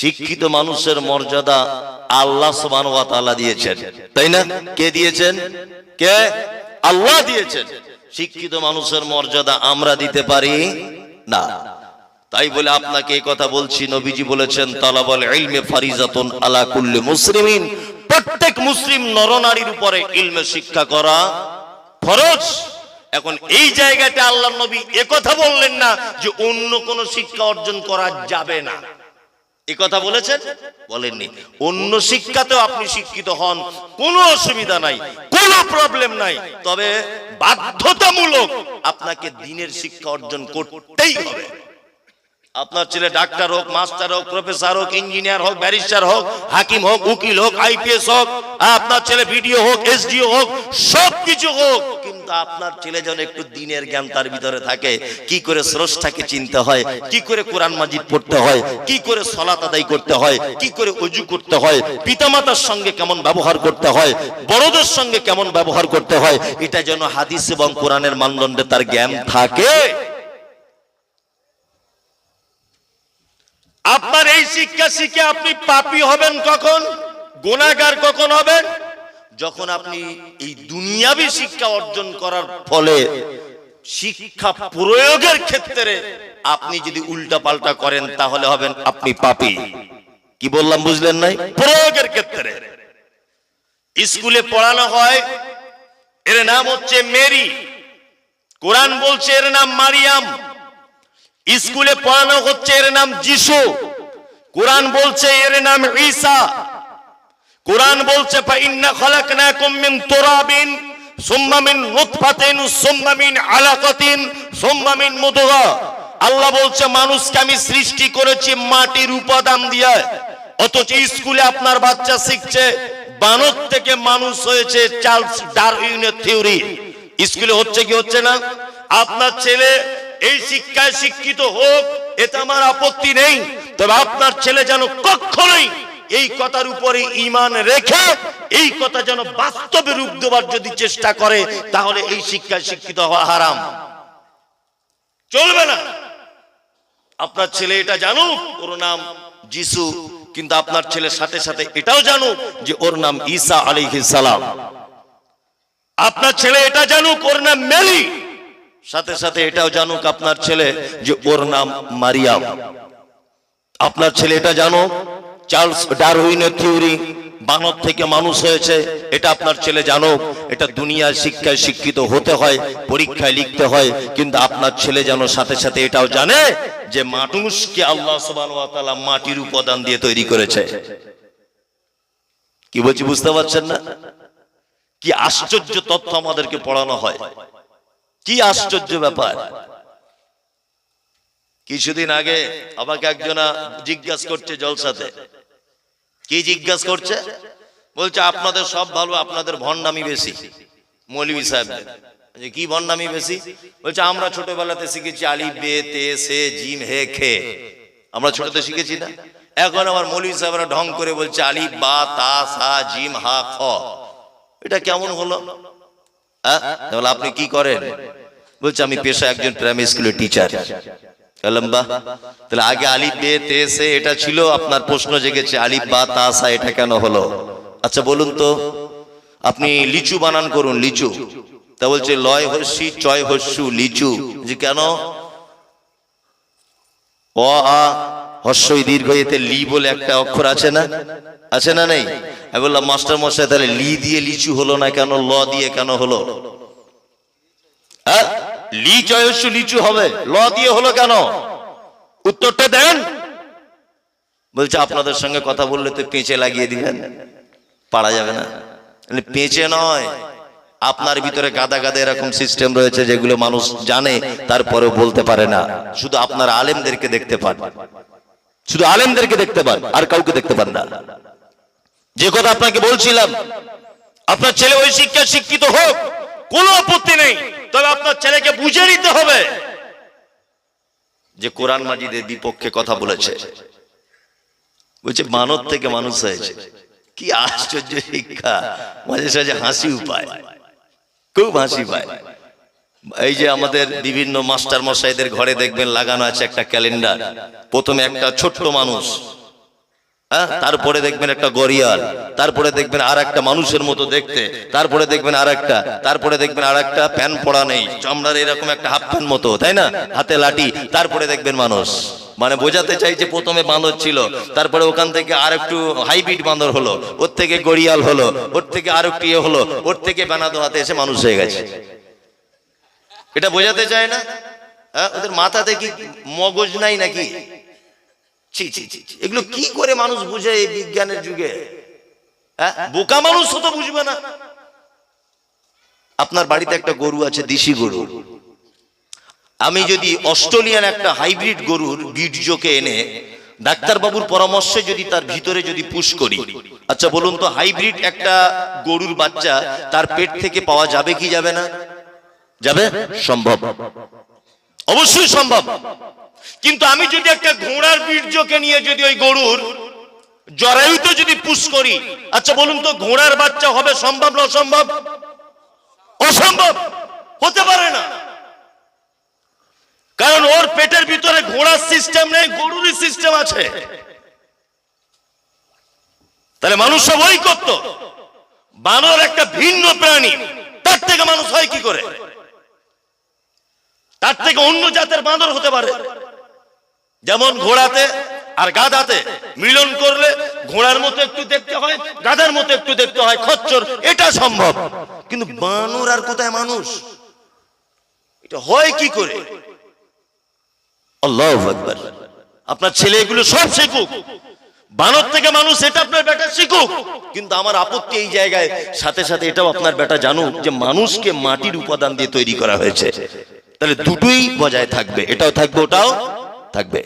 শিক্ষিত মানুষের মর্যাদা আল্লাহ দিয়েছেন। তাই না? কে দিয়েছেন? কে? আল্লাহ দিয়েছেন। শিক্ষিত মানুষের মর্যাদা আমরা দিতে পারি না। তাই বলে আপনাকে এই কথা বলছি, নবীজি বলেছেন, তালাবল ইলমে ফারিজাতুন মুসলিমিন। প্রত্যেক মুসলিম নরনারীর উপরে ইলমে শিক্ষা করা ফরজ। এখন এই জায়গাটা আল্লাহ নবী কথা বললেন না যে অন্য কোন শিক্ষা অর্জন করা যাবে না। এ কথা বলেছেন? বলেননি। অন্য শিক্ষাতেও আপনি শিক্ষিত হন, কোনো অসুবিধা নাই, কোনো প্রবলেম নাই। তবে বাধ্যতামূলক আপনাকে দিনের শিক্ষা অর্জন করতেই হবে। আপনার ছেলে ডাক্তার হোক, মাস্টার হোক, প্রফেসর হোক, ইঞ্জিনিয়ার হোক, ব্যারিস্টার হোক, হাকিম হোক, উকিল হোক, আইপিএস হোক, আপনার ছেলে ভিডিও হোক, এসডিও হোক সব কিছু হোক কিন্তু আপনার ছেলে যেন একটু দিনের জ্ঞান তার ভিতরে থাকে। কি করে স্রষ্টাকে চিনতে হয়? কি করে কোরআন মাজিদ পড়তে হয়? কি করে সলাত আদায় করতে হয়? কি করে অজু করতে হয়? পিতামাতার সঙ্গে কেমন ব্যবহার করতে হয়? বড়দের সঙ্গে কেমন ব্যবহার করতে হয়? এটা যেন হাদিস এবং কোরআনের মানদণ্ডে তার জ্ঞান থাকে। আপনার এই শিক্ষা শিখে আপনি পাপী হবেন কখন? গুণাগার কখন হবেন? যখন আপনি এই দুনিয়াবি শিক্ষা অর্জন করার ফলে শিক্ষা প্রয়োগের ক্ষেত্রে আপনি যদি উল্টা পাল্টা করেন তাহলে হবেন আপনি পাপী। কি বললাম বুঝলেন নাই? প্রয়োগের ক্ষেত্রে। স্কুলে পড়ানো হয় এর নাম হচ্ছে মেরি। কোরআন বলছে এর নাম মারিয়াম। স্কুলে পড়ানো হচ্ছে এর নাম যিশু। কোরআন বলছে এর নাম ঈসা। কোরআন বলছে আল্লাহ বলছে, মানুষকে আমি সৃষ্টি করেছি মাটির উপাদান দিয়ে। অথচ স্কুলে আপনার বাচ্চা শিখছে, বানর থেকে মানুষ হয়েছে চার্লস ডারউইনের থিওরি। স্কুলে হচ্ছে কি হচ্ছে না? আপনার ছেলে এই শিক্ষায় শিক্ষিত হোক, এতে আমার আপত্তি নেই, তবে আপনার ছেলে যেন কখনোই এই কথার উপরে ইমান রেখে এই কথা যেন বাস্তবে রূপ দেওয়ার যদি চেষ্টা করে, তাহলে এই শিক্ষায় শিক্ষিত হওয়া হারাম। চলবে না। আপনার ছেলে এটা জানুক, ওর নাম যিশু, কিন্তু আপনার ছেলের সাথে সাথে এটাও জানুক যে ওর নাম ঈসা সালাম। আপনার ছেলে এটা জানুক, ওর নাম মেরি সাথে সাথে এটাও জানুক আপনার ছেলে যে ওর নাম মারিয়াম। আপনার ছেলে এটা জানো চার্লস ডারউইনের থিওরি বানর থেকে মানুষ হয়েছে, এটা আপনার ছেলে জানো, এটা দুনিয়ার শিক্ষায় শিক্ষিত হতে হয়, পরীক্ষায় লিখতে হয়, কিন্তু আপনার ছেলে যেন সাথে সাথে এটাও জানে যে মানুষকে আল্লাহ তাআলা মাটির উপাদান দিয়ে তৈরি করেছে। কি বলছি বুঝতে পারছেন না? কি আশ্চর্য তথ্য আমাদেরকে পড়ানো হয়। কি আশ্চর্য ব্যাপার। কিছুদিন আগে আমাকে একজনা জিজ্ঞাসা করছে জলসাতে কি জিজ্ঞাসা করছে? বলছে, আপনাদের সব ভালো, আপনাদের ভণ্ডামি বেশি। মৌলভী সাহেব কি ভণ্ডামি বেশি? বলছে, আমরা ছোটবেলাতে শিখেছি আলি, বে, তে, সে জিম হে, খে। আমরা ছোটতে শিখেছি না? এখন আমার মৌলভী সাহেবরা ঢং করে বলছে, আলি, বা, তা, সা, জিম, হা, খ। এটা কেমন হলো? হ্যাঁ? তাহলে আপনি কি করেন? বলছে, আমি পেশা একজন প্রাইমারি স্কুলের টিচার। লম্বা। তাহলে আগে আলিফ বে তে, সে, এটা ছিল আপনার প্রশ্ন জেগেছে, আলিফ বা তাসা এটা কেন হলো? আচ্ছা বলুন তো। আপনি লিচু বানান করুন, লিচু। তা বলছে, লয় হস্যি, চয় হস্যু, লিচু। যে কেন? অ, আ, হস্যই দীর্ঘ এতে লি বলে একটা অক্ষর আছে না? আছে না নেই? আমি বললাম মাস্টার মশাই তাহলে লি দিয়ে লিচু হলো না কেন? ল দিয়ে কেন হলো? হ্যাঁ? লি লিচু হবে। ল দিয়ে হলো কেন? উত্তরটা দেন। বলছে, আপনাদের সঙ্গে কথা বললে তো পেঁচে লাগিয়ে দিবেন। পারা যাবে না। পেঁচে নয়। আপনার ভিতরে গাদা গাদা এরকম সিস্টেম রয়েছে যেগুলো মানুষ জানে, তারপরেও বলতে পারে না। শুধু আপনার আলেমদেরকে দেখতে পান। শুধু আলেমদেরকে দেখতে পান, আর কাউকে দেখতে পান না। যে কথা আপনাকে বলছিলাম, আপনার ছেলে ওই শিক্ষা শিক্ষিত হোক, কোনো আপত্তি নেই। তবে আপনার ছেলেকে বুঝে নিতে হবে যে কোরআন মাজিদের বিপক্ষে কথা বলেছে। বলছে, মানব থেকে মানুষ হয়েছে। কি আশ্চর্য শিক্ষা। মাঝে সাঝে হাসি উপায় খুব হাসি পায়। এই যে আমাদের বিভিন্ন মাস্টার মশাইদের ঘরে দেখবেন, লাগানো আছে একটা ক্যালেন্ডার। প্রথমে একটা ছোট্ট মানুষ হ্যাঁ? তারপরে দেখবেন একটা গরিয়াল তারপরে দেখবেন আর একটা মানুষের মতো দেখতে, তারপরে দেখবেন আর একটা তারপরে দেখবেন আর একটা প্যান পড়া নেই, চামড়ার এরকম একটা হাফ প্যান মতো, তাই না? হাতে লাঠি, তারপরে দেখবেন মানুষ। মানে বোঝাতে চাই যে প্রথমে বাঁদর ছিল, তারপরে ওখান থেকে আর একটু হাইব্রিড বাঁদর হলো, ওর থেকে গড়িয়াল হলো, ওর থেকে আর একটু ইয়ে হলো, ওর থেকে বেনাদো হাতে এসে মানুষ হয়ে গেছে। এটা বোঝাতে চায় না? হ্যাঁ? ওদের মাথাতে কি মগজ নাই নাকি? ছি ছি ছি। এগুলো কি করে মানুষ বুঝে এই বিজ্ঞানের যুগে? হ্যাঁ? বোকা মানুষ তো বুঝবে না। আপনার বাড়িতে একটা গরু আছে, দেশি গরু। আমি যদি অস্ট্রেলিয়ান একটা হাইব্রিড গরুর বীর্যকে এনে ডাক্তারবাবুর পরামর্শে যদি তার ভিতরে যদি পুশ করি। আচ্ছা বলুন তো, হাইব্রিড একটা গরুর বাচ্চা তার পেট থেকে পাওয়া যাবে কি যাবে না? যাবে? সম্ভব। অবশ্যই সম্ভব। কিন্তু আমি যদি একটা ঘোড়ার বীর্যকে নিয়ে যদি ওই গরুর জরায়ুতে যদি পুশ করি আচ্ছা বলুন তো, ঘোড়ার বাচ্চা হবে সম্ভব না অসম্ভব? অসম্ভব! হতে পারে না। কারণ ওর পেটের ভিতরে ঘোড়ার সিস্টেম নেই, গরুরই সিস্টেম আছে। তাহলে মানুষ সব ওই করতো বানর একটা ভিন্ন প্রাণী, তার থেকে মানুষ হয় কি করে? তার থেকে অন্য জাতের বাঁদর হতে পারে। যেমন ঘোড়াতে আর গাধাতে মিলন করলে ঘোড়ার মতো একটু দেখতে হয় গাধার মতো একটু দেখতে হয়, খচ্চর, এটা সম্ভব। কিন্তু বানর আর কোথায় মানুষ? এটা হয় কি করে? আল্লাহ আকবার। আপনার ছেলে এগুলো সব শিখুক। বানর থেকে মানুষ এটা আপনার বেটা শিখুক। কিন্তু আমার আপত্তি এই জায়গায়, সাথে সাথে এটাও আপনার বেটা জানুক যে মানুষকে মাটির উপাদান দিয়ে তৈরি করা হয়েছে। তাহলে দুটোই বজায় থাকবে, এটাও থাকবে, ওটাও থাকবে।